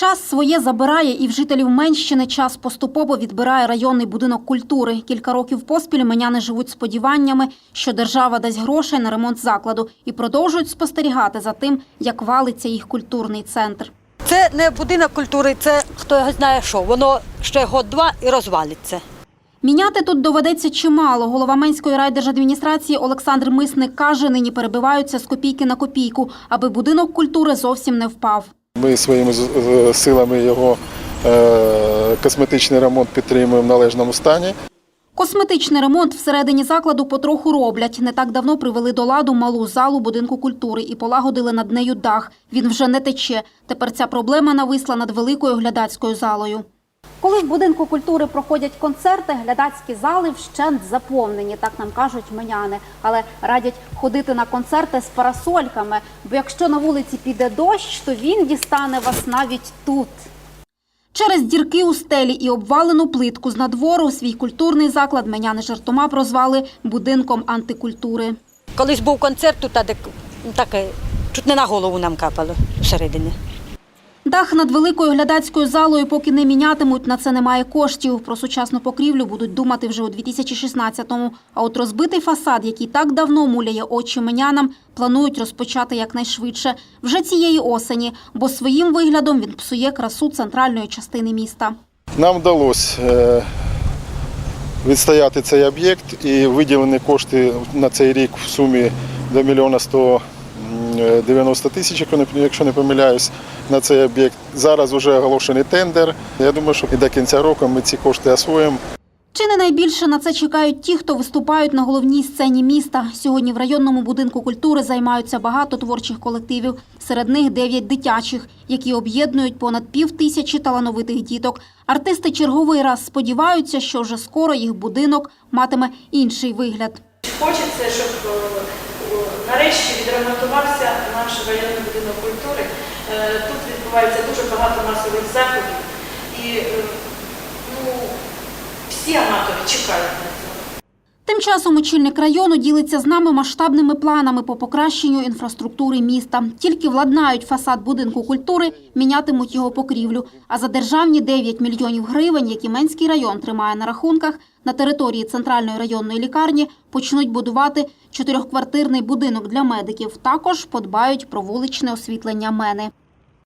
Час своє забирає і в жителів Менщини час поступово відбирає районний будинок культури. Кілька років поспіль меняни живуть сподіваннями, що держава дасть грошей на ремонт закладу і продовжують спостерігати за тим, як валиться їх культурний центр. Це не будинок культури, це хто його знає що. Воно ще год-два і розвалиться. Міняти тут доведеться чимало. Голова Менської райдержадміністрації Олександр Мисник каже, нині перебиваються з копійки на копійку, аби будинок культури зовсім не впав. Ми своїми силами його е, косметичний ремонт підтримуємо в належному стані. Косметичний ремонт всередині закладу потроху роблять. Не так давно привели до ладу малу залу будинку культури і полагодили над нею дах. Він вже не тече. Тепер ця проблема нависла над великою глядацькою залою. Коли в будинку культури проходять концерти, глядацькі зали вщент заповнені, так нам кажуть меняни. Але радять ходити на концерти з парасольками, бо якщо на вулиці піде дощ, то він дістане вас навіть тут. Через дірки у стелі і обвалену плитку з надвору свій культурний заклад меняни жартома прозвали будинком антикультури. Колись був концерт тут, таке, чуть не на голову нам капало всередині. Дах над великою глядацькою залою поки не мінятимуть, на це немає коштів. Про сучасну покрівлю будуть думати вже у 2016-му. А от розбитий фасад, який так давно муляє очі менянам, планують розпочати якнайшвидше. Вже цієї осені, бо своїм виглядом він псує красу центральної частини міста. Нам вдалося е, відстояти цей об'єкт і виділені кошти на цей рік в сумі до мільйона 190 тисяч, якщо якщо не помиляюсь, на цей об'єкт. Зараз вже оголошений тендер. Я думаю, що і до кінця року ми ці кошти освоїмо. Чи не найбільше на це чекають ті, хто виступають на головній сцені міста? Сьогодні в районному будинку культури займаються багато творчих колективів. Серед них дев'ять дитячих, які об'єднують понад пів тисячі талановитих діток. Артисти черговий раз сподіваються, що вже скоро їх будинок матиме інший вигляд. Хочеться, щоб е, нарешті відремонтувався наш районний будинок культури. Е, Тут відбувається дуже багато масових заходів. І е, ну, всі аматори чекають на це. Тим часом очільник району ділиться з нами масштабними планами по покращенню інфраструктури міста. Тільки владнають фасад будинку культури, мінятимуть його покрівлю. А за державні 9 мільйонів гривень, які Менський район тримає на рахунках, на території центральної районної лікарні почнуть будувати чотирьохквартирний будинок для медиків. Також подбають про вуличне освітлення мени.